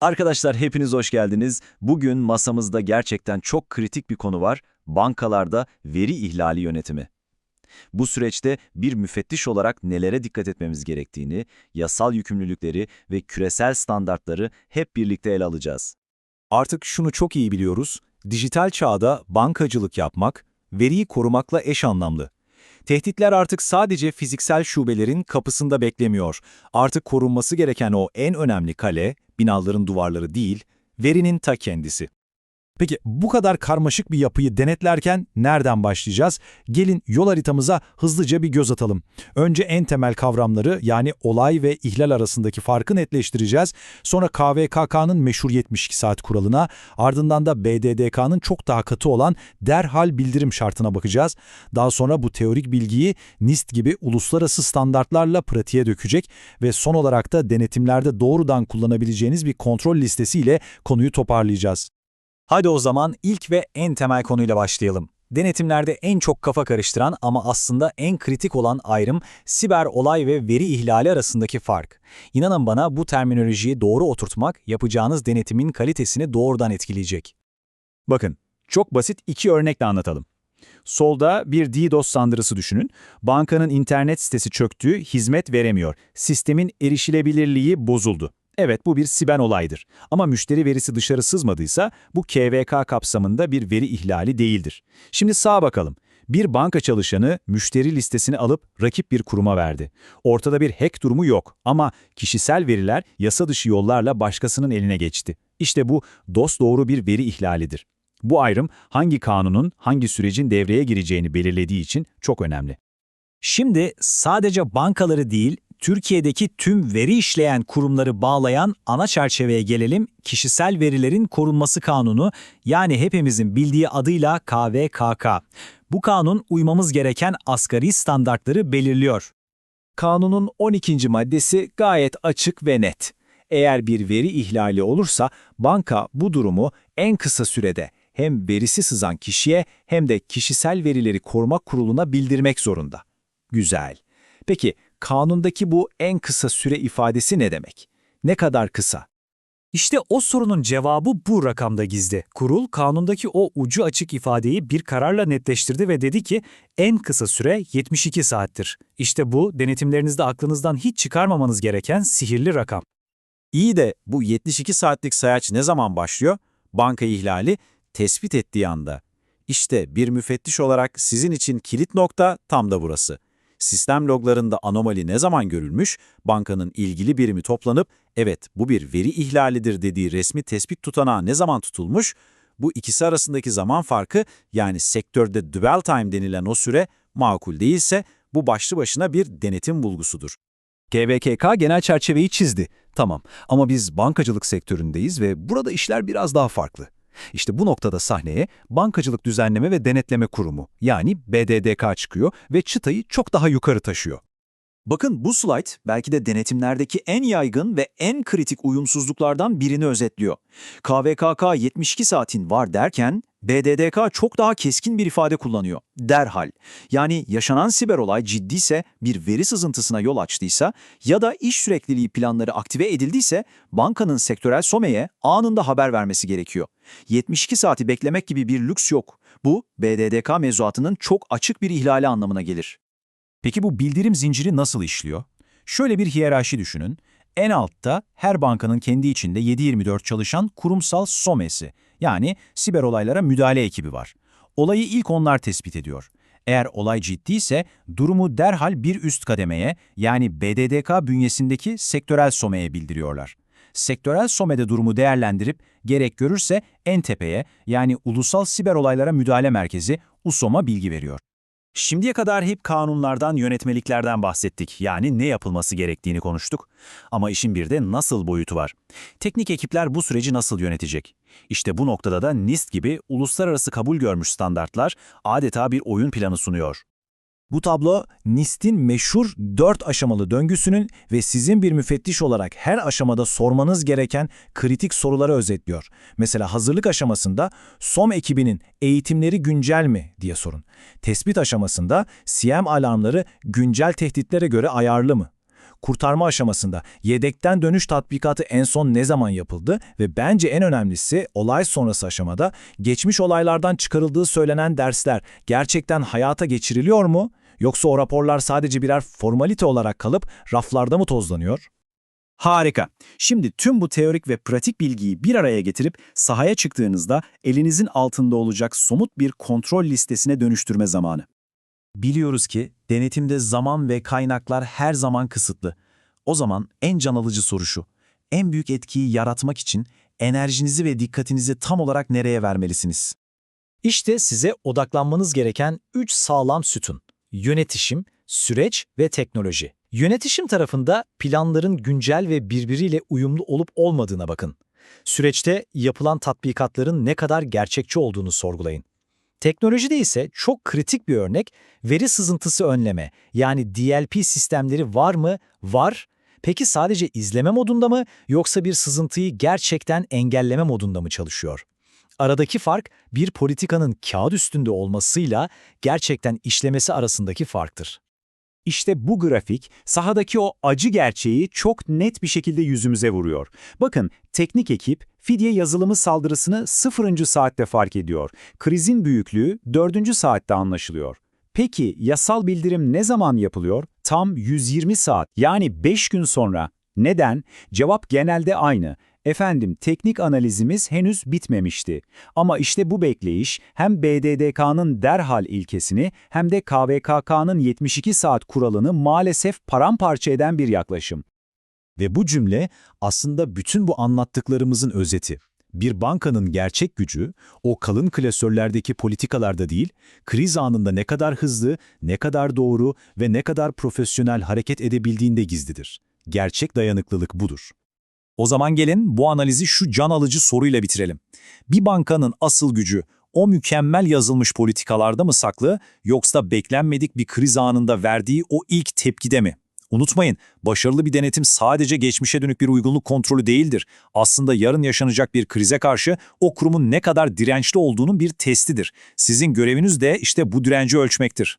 Arkadaşlar hepiniz hoş geldiniz. Bugün masamızda gerçekten çok kritik bir konu var. Bankalarda veri ihlali yönetimi. Bu süreçte bir müfettiş olarak nelere dikkat etmemiz gerektiğini, yasal yükümlülükleri ve küresel standartları hep birlikte ele alacağız. Artık şunu çok iyi biliyoruz, dijital çağda bankacılık yapmak, veriyi korumakla eş anlamlı. Tehditler artık sadece fiziksel şubelerin kapısında beklemiyor. Artık korunması gereken o en önemli kale, binaların duvarları değil, verinin ta kendisi. Peki bu kadar karmaşık bir yapıyı denetlerken nereden başlayacağız? Gelin yol haritamıza hızlıca bir göz atalım. Önce en temel kavramları yani olay ve ihlal arasındaki farkı netleştireceğiz. Sonra KVKK'nın meşhur 72 saat kuralına, ardından da BDDK'nın çok daha katı olan derhal bildirim şartına bakacağız. Daha sonra bu teorik bilgiyi NIST gibi uluslararası standartlarla pratiğe dökecek ve son olarak da denetimlerde doğrudan kullanabileceğiniz bir kontrol listesiyle konuyu toparlayacağız. Hadi o zaman ilk ve en temel konuyla başlayalım. Denetimlerde en çok kafa karıştıran ama aslında en kritik olan ayrım siber olay ve veri ihlali arasındaki fark. İnanın bana bu terminolojiyi doğru oturtmak yapacağınız denetimin kalitesini doğrudan etkileyecek. Bakın, çok basit iki örnekle anlatalım. Solda bir DDoS sandırısı düşünün. Bankanın internet sitesi çöktü, hizmet veremiyor. Sistemin erişilebilirliği bozuldu. Evet bu bir siben olaydır. Ama müşteri verisi dışarı sızmadıysa bu KVK kapsamında bir veri ihlali değildir. Şimdi sağa bakalım. Bir banka çalışanı müşteri listesini alıp rakip bir kuruma verdi. Ortada bir hack durumu yok ama kişisel veriler yasa dışı yollarla başkasının eline geçti. İşte bu dosdoğru bir veri ihlalidir. Bu ayrım hangi kanunun hangi sürecin devreye gireceğini belirlediği için çok önemli. Şimdi sadece bankaları değil, Türkiye'deki tüm veri işleyen kurumları bağlayan ana çerçeveye gelelim, kişisel verilerin korunması kanunu yani hepimizin bildiği adıyla KVKK. Bu kanun uymamız gereken asgari standartları belirliyor. Kanunun 12. maddesi gayet açık ve net. Eğer bir veri ihlali olursa banka bu durumu en kısa sürede hem verisi sızan kişiye hem de kişisel verileri koruma kuruluna bildirmek zorunda. Güzel. Peki kanundaki bu en kısa süre ifadesi ne demek? Ne kadar kısa? İşte o sorunun cevabı bu rakamda gizli. Kurul kanundaki o ucu açık ifadeyi bir kararla netleştirdi ve dedi ki en kısa süre 72 saattir. İşte bu denetimlerinizde aklınızdan hiç çıkarmamanız gereken sihirli rakam. İyi de bu 72 saatlik sayaç ne zaman başlıyor? Banka ihlali tespit ettiği anda. İşte bir müfettiş olarak sizin için kilit nokta tam da burası. Sistem loglarında anomali ne zaman görülmüş, bankanın ilgili birimi toplanıp evet bu bir veri ihlalidir dediği resmi tespit tutanağı ne zaman tutulmuş, bu ikisi arasındaki zaman farkı yani sektörde dwell time denilen o süre makul değilse bu başlı başına bir denetim bulgusudur. KVKK genel çerçeveyi çizdi. Tamam ama biz bankacılık sektöründeyiz ve burada işler biraz daha farklı. İşte bu noktada sahneye Bankacılık Düzenleme ve Denetleme Kurumu yani BDDK çıkıyor ve çıtayı çok daha yukarı taşıyor. Bakın bu slide belki de denetimlerdeki en yaygın ve en kritik uyumsuzluklardan birini özetliyor. KVKK 72 saatin var derken BDDK çok daha keskin bir ifade kullanıyor. Derhal. Yani yaşanan siber olay ciddiyse, bir veri sızıntısına yol açtıysa ya da iş sürekliliği planları aktive edildiyse bankanın sektörel SOME'ye anında haber vermesi gerekiyor. 72 saati beklemek gibi bir lüks yok. Bu BDDK mevzuatının çok açık bir ihlali anlamına gelir. Peki bu bildirim zinciri nasıl işliyor? Şöyle bir hiyerarşi düşünün. En altta her bankanın kendi içinde 7-24 çalışan kurumsal SOME'si yani siber olaylara müdahale ekibi var. Olayı ilk onlar tespit ediyor. Eğer olay ciddiyse durumu derhal bir üst kademeye yani BDDK bünyesindeki sektörel SOME'ye bildiriyorlar. Sektörel SOME'de durumu değerlendirip gerek görürse en tepeye yani Ulusal Siber Olaylara Müdahale Merkezi USOM'a bilgi veriyor. Şimdiye kadar hep kanunlardan, yönetmeliklerden bahsettik. Yani ne yapılması gerektiğini konuştuk. Ama işin bir de nasıl boyutu var. Teknik ekipler bu süreci nasıl yönetecek? İşte bu noktada da NIST gibi uluslararası kabul görmüş standartlar adeta bir oyun planı sunuyor. Bu tablo NIST'in meşhur dört aşamalı döngüsünün ve sizin bir müfettiş olarak her aşamada sormanız gereken kritik soruları özetliyor. Mesela hazırlık aşamasında SOM ekibinin eğitimleri güncel mi diye sorun. Tespit aşamasında CM alarmları güncel tehditlere göre ayarlı mı? Kurtarma aşamasında. Yedekten dönüş tatbikatı en son ne zaman yapıldı ve bence en önemlisi olay sonrası aşamada geçmiş olaylardan çıkarıldığı söylenen dersler gerçekten hayata geçiriliyor mu? Yoksa o raporlar sadece birer formalite olarak kalıp raflarda mı tozlanıyor? Harika. Şimdi tüm bu teorik ve pratik bilgiyi bir araya getirip sahaya çıktığınızda elinizin altında olacak somut bir kontrol listesine dönüştürme zamanı. Biliyoruz ki denetimde zaman ve kaynaklar her zaman kısıtlı. O zaman en can alıcı soru şu. En büyük etkiyi yaratmak için enerjinizi ve dikkatinizi tam olarak nereye vermelisiniz? İşte size odaklanmanız gereken 3 sağlam sütun. Yönetişim, süreç ve teknoloji. Yönetişim tarafında planların güncel ve birbiriyle uyumlu olup olmadığına bakın. Süreçte yapılan tatbikatların ne kadar gerçekçi olduğunu sorgulayın. Teknolojide ise çok kritik bir örnek veri sızıntısı önleme yani DLP sistemleri var mı? Var. Peki sadece izleme modunda mı yoksa bir sızıntıyı gerçekten engelleme modunda mı çalışıyor? Aradaki fark bir politikanın kağıt üstünde olmasıyla gerçekten işlemesi arasındaki farktır. İşte bu grafik sahadaki o acı gerçeği çok net bir şekilde yüzümüze vuruyor. Bakın teknik ekip fidye yazılımı saldırısını 0. saatte fark ediyor. Krizin büyüklüğü 4. saatte anlaşılıyor. Peki yasal bildirim ne zaman yapılıyor? Tam 120 saat yani 5 gün sonra. Neden? Cevap genelde aynı. Efendim teknik analizimiz henüz bitmemişti. Ama işte bu bekleyiş hem BDDK'nın derhal ilkesini hem de KVKK'nın 72 saat kuralını maalesef paramparça eden bir yaklaşım. Ve bu cümle aslında bütün bu anlattıklarımızın özeti. Bir bankanın gerçek gücü, o kalın klasörlerdeki politikalarda değil, kriz anında ne kadar hızlı, ne kadar doğru ve ne kadar profesyonel hareket edebildiğinde gizlidir. Gerçek dayanıklılık budur. O zaman gelin bu analizi şu can alıcı soruyla bitirelim. Bir bankanın asıl gücü o mükemmel yazılmış politikalarda mı saklı yoksa beklenmedik bir kriz anında verdiği o ilk tepkide mi? Unutmayın, başarılı bir denetim sadece geçmişe dönük bir uygunluk kontrolü değildir. Aslında yarın yaşanacak bir krize karşı o kurumun ne kadar dirençli olduğunun bir testidir. Sizin göreviniz de işte bu direnci ölçmektir.